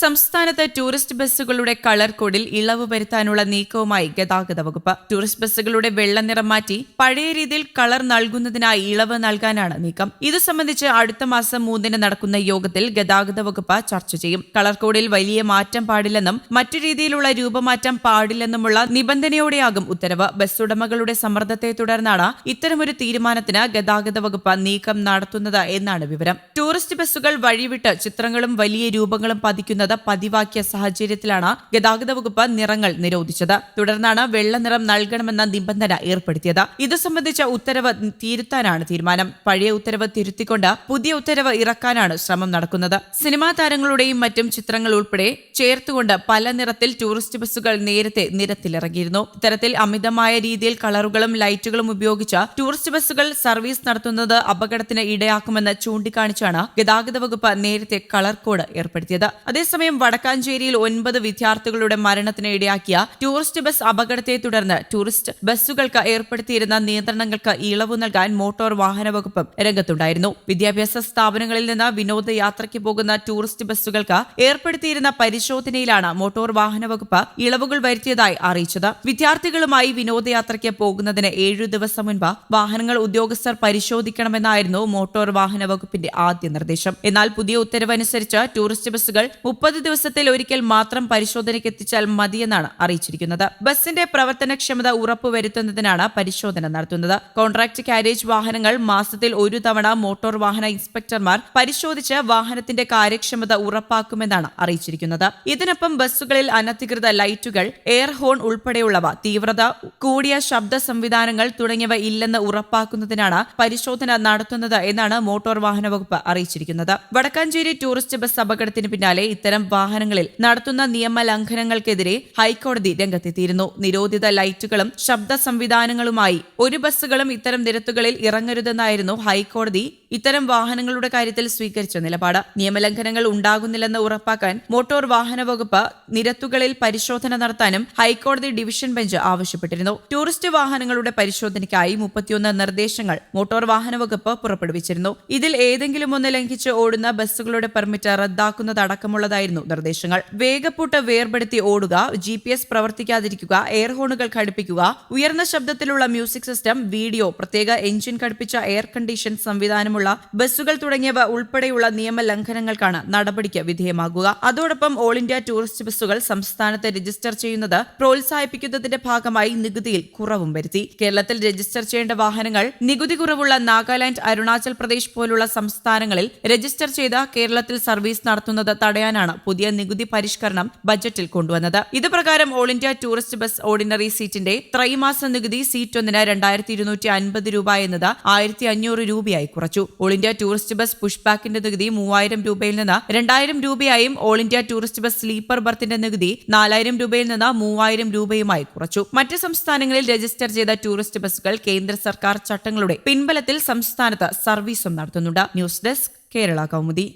സംസ്ഥാനത്ത് ടൂറിസ്റ്റ് ബസ്സുകളുടെ കളർ കോഡിൽ ഇളവ് വരുത്താനുള്ള നീക്കവുമായി ഗതാഗത വകുപ്പ്. ടൂറിസ്റ്റ് ബസ്സുകളുടെ വെള്ള നിറം മാറ്റി പഴയ രീതിയിൽ കളർ നൽകുന്നതിനായി ഇളവ് നൽകാനാണ് നീക്കം. ഇത് സംബന്ധിച്ച് അടുത്ത മാസം മൂന്നിന് നടക്കുന്ന യോഗത്തിൽ ഗതാഗത വകുപ്പ് ചർച്ച ചെയ്യും. കളർ കോഡിൽ വലിയ മാറ്റം പാടില്ലെന്നും മറ്റു രീതിയിലുള്ള രൂപമാറ്റം പാടില്ലെന്നുമുള്ള നിബന്ധനയോടെയാകും ഉത്തരവ്. ബസ് ഉടമകളുടെ സമ്മർദ്ദത്തെ തുടർന്നാണ് ഇത്തരമൊരു തീരുമാനത്തിന് ഗതാഗത വകുപ്പ് നീക്കം നടത്തുന്നത് എന്നാണ് വിവരം. ടൂറിസ്റ്റ് ബസ്സുകൾ വഴിവിട്ട് ചിത്രങ്ങളും വലിയ രൂപങ്ങളും പതിക്കുന്നത് പതിവാക്കിയ സാഹചര്യത്തിലാണ് ഗതാഗത വകുപ്പ് നിറങ്ങൾ നിരോധിച്ചത്. തുടർന്നാണ് വെള്ള നിറം നൽകണമെന്ന നിബന്ധന ഏർപ്പെടുത്തിയത്. ഇത് സംബന്ധിച്ച ഉത്തരവ് തിരുത്താനാണ് തീരുമാനം. പഴയ ഉത്തരവ് തിരുത്തിക്കൊണ്ട് പുതിയ ഉത്തരവ് ഇറക്കാനാണ് ശ്രമം നടക്കുന്നത്. സിനിമാ താരങ്ങളുടെയും മറ്റും ചിത്രങ്ങൾ ഉൾപ്പെടെ ചേർത്തുകൊണ്ട് പല നിറത്തിൽ ടൂറിസ്റ്റ് ബസ്സുകൾ നേരത്തെ നിരത്തിലിറങ്ങിയിരുന്നു. ഇത്തരത്തിൽ അമിതമായ രീതിയിൽ കളറുകളും ലൈറ്റുകളും ഉപയോഗിച്ച് ടൂറിസ്റ്റ് ബസ്സുകൾ സർവീസ് നടത്തുന്നത് അപകടത്തിന് ഇടയാക്കുമെന്ന് ചൂണ്ടിക്കാണിച്ചാണ് ഗതാഗത വകുപ്പ് നേരത്തെ കളർ കോഡ് ഏർപ്പെടുത്തിയത്. അതേസമയം വടക്കാഞ്ചേരിയിൽ ഒൻപത് വിദ്യാർത്ഥികളുടെ മരണത്തിന് ഇടയാക്കിയ ടൂറിസ്റ്റ് ബസ് അപകടത്തെ തുടർന്ന് ടൂറിസ്റ്റ് ബസ്സുകൾക്ക് ഏർപ്പെടുത്തിയിരുന്ന നിയന്ത്രണങ്ങൾക്ക് ഇളവ് നൽകാൻ മോട്ടോർ വാഹന വകുപ്പും രംഗത്തുണ്ടായിരുന്നു. വിദ്യാഭ്യാസ സ്ഥാപനങ്ങളിൽ നിന്ന് വിനോദയാത്രയ്ക്ക് പോകുന്ന ടൂറിസ്റ്റ് ബസ്സുകൾക്ക് ഏർപ്പെടുത്തിയിരുന്ന പരിശോധനയിലാണ് മോട്ടോർ വാഹന വകുപ്പ് ഇളവുകൾ വരുത്തിയതായി അറിയിച്ചത്. വിദ്യാർത്ഥികളുമായി വിനോദയാത്രയ്ക്ക് പോകുന്നതിന് ഏഴു ദിവസം മുൻപ് വാഹനങ്ങൾ ഉദ്യോഗസ്ഥർ പരിശോധിക്കണമെന്നായിരുന്നു മോട്ടോർ വാഹന വകുപ്പിന്റെ ആദ്യ നിർദ്ദേശം. എന്നാൽ പുതിയ ഉത്തരവനുസരിച്ച് ടൂറിസ്റ്റ് ബസ്സുകൾ ദിവസത്തിൽ ഒരിക്കൽ മാത്രം പരിശോധനയ്ക്ക് എത്തിച്ചാൽ മതിയെന്നാണ് അറിയിച്ചിരിക്കുന്നത്. ബസിന്റെ പ്രവർത്തനക്ഷമത ഉറപ്പുവരുത്തുന്നതിനാണ് പരിശോധന നടത്തുന്നത്. കോൺട്രാക്ട് കാരേജ് വാഹനങ്ങൾ മാസത്തിൽ ഒരു തവണ മോട്ടോർ വാഹന ഇൻസ്പെക്ടർമാർ പരിശോധിച്ച് വാഹനത്തിന്റെ കാര്യക്ഷമത ഉറപ്പാക്കുമെന്നാണ് അറിയിച്ചിരിക്കുന്നത്. ഇതിനൊപ്പം ബസ്സുകളിൽ അനധികൃത ലൈറ്റുകൾ എയർ ഹോൺ ഉൾപ്പെടെയുള്ളവ തീവ്രത കൂടിയ ശബ്ദ സംവിധാനങ്ങൾ തുടങ്ങിയവ ഇല്ലെന്ന് ഉറപ്പാക്കുന്നതിനാണ് പരിശോധന നടത്തുന്നത് എന്നാണ് മോട്ടോർ വാഹന വകുപ്പ് അറിയിച്ചിരിക്കുന്നത്. വടക്കാഞ്ചേരി ടൂറിസ്റ്റ് ബസ് അപകടത്തിന് പിന്നാലെ ഇത്തരം വാഹനങ്ങളിൽ നടത്തുന്ന നിയമ ലംഘനങ്ങൾക്കെതിരെ ഹൈക്കോടതി രംഗത്തെത്തിയിരുന്നു. നിരോധിത ലൈറ്റുകളും ശബ്ദ സംവിധാനങ്ങളുമായി ഒരു ബസ്സുകളും ഇത്തരം നിരത്തുകളിൽ ഇറങ്ങരുതെന്നായിരുന്നു ഹൈക്കോടതി ഇത്തരം വാഹനങ്ങളുടെ കാര്യത്തിൽ സ്വീകരിച്ച നിലപാട്. നിയമലംഘനങ്ങൾ ഉണ്ടാകുന്നില്ലെന്ന് ഉറപ്പാക്കാൻ മോട്ടോർ വാഹന വകുപ്പ് നിരത്തുകളിൽ പരിശോധന നടത്താനും ഹൈക്കോടതി ഡിവിഷൻ ബെഞ്ച് ആവശ്യപ്പെട്ടിരുന്നു. ടൂറിസ്റ്റ് വാഹനങ്ങളുടെ പരിശോധനയ്ക്കായി മുപ്പത്തിയൊന്ന് നിർദ്ദേശങ്ങൾ മോട്ടോർ വാഹന വകുപ്പ് പുറപ്പെടുവിച്ചിരുന്നു. ഇതിൽ ഏതെങ്കിലും ഒന്ന് ലംഘിച്ച് ഓടുന്ന ബസ്സുകളുടെ പെർമിറ്റ് റദ്ദാക്കുന്നതടക്കമുള്ളതായിരുന്നു നിർദ്ദേശങ്ങൾ. വേഗപ്പൂട്ട് വേർപെടുത്തി ഓടുക ജി പി എസ് പ്രവർത്തിക്കാതിരിക്കുക എയർ ഹോണുകൾ ഘടിപ്പിക്കുക ഉയർന്ന ശബ്ദത്തിലുള്ള മ്യൂസിക് സിസ്റ്റം വീഡിയോ പ്രത്യേക എഞ്ചിൻ ഘടിപ്പിച്ച എയർ കണ്ടീഷൻ സംവിധാനമുള്ള ബസ്സുകൾ തുടങ്ങിയവ ഉൾപ്പെടെയുള്ള നിയമ ലംഘനങ്ങൾക്കാണ് നടപടിക്ക് വിധേയമാകുക. അതോടൊപ്പം ഓൾ ഇന്ത്യ ടൂറിസ്റ്റ് ബസ്സുകൾ സംസ്ഥാനത്ത് രജിസ്റ്റർ ചെയ്യുന്നത് പ്രോത്സാഹിപ്പിക്കുന്നതിന്റെ ഭാഗമായി നികുതിയിൽ കുറവും വരുത്തി. കേരളത്തിൽ രജിസ്റ്റർ ചെയ്യേണ്ട വാഹനങ്ങൾ നികുതി കുറവുള്ള നാഗാലാൻഡ് അരുണാചൽ പ്രദേശ് പോലുള്ള സംസ്ഥാനങ്ങളിൽ രജിസ്റ്റർ ചെയ്ത കേരളത്തിൽ സർവീസ് നടത്തുന്നത് തടയാനാണ് പുതിയ നികുതി പരിഷ്കരണം ബജറ്റിൽ കൊണ്ടുവന്നത്. ഇതുപ്രകാരം all India tourist bus ordinary സീറ്റിന്റെ ത്രൈമാസ നികുതി സീറ്റ് ഒന്നിന് രണ്ടായിരത്തി ഇരുന്നൂറ്റി അൻപത് രൂപ എന്നത് ആയിരത്തി അഞ്ഞൂറ് രൂപയായി കുറച്ചു. All India tourist bus push ബാക്കിന്റെ നികുതി മൂവായിരം രൂപയിൽ നിന്ന് രണ്ടായിരം രൂപയായും all India tourist bus sleeper ബർത്തിന്റെ നികുതി നാലായിരം രൂപയിൽ നിന്ന് മൂവായിരം രൂപയുമായി കുറച്ചു. മറ്റ് സംസ്ഥാനങ്ങളിൽ രജിസ്റ്റർ ചെയ്ത ടൂറിസ്റ്റ് ബസ്സുകൾ കേന്ദ്ര സർക്കാർ ചട്ടങ്ങളുടെ പിൻബലത്തിൽ സംസ്ഥാനത്ത് സർവീസും നടത്തുന്നുണ്ട്. News desk Kerala Kaumudi.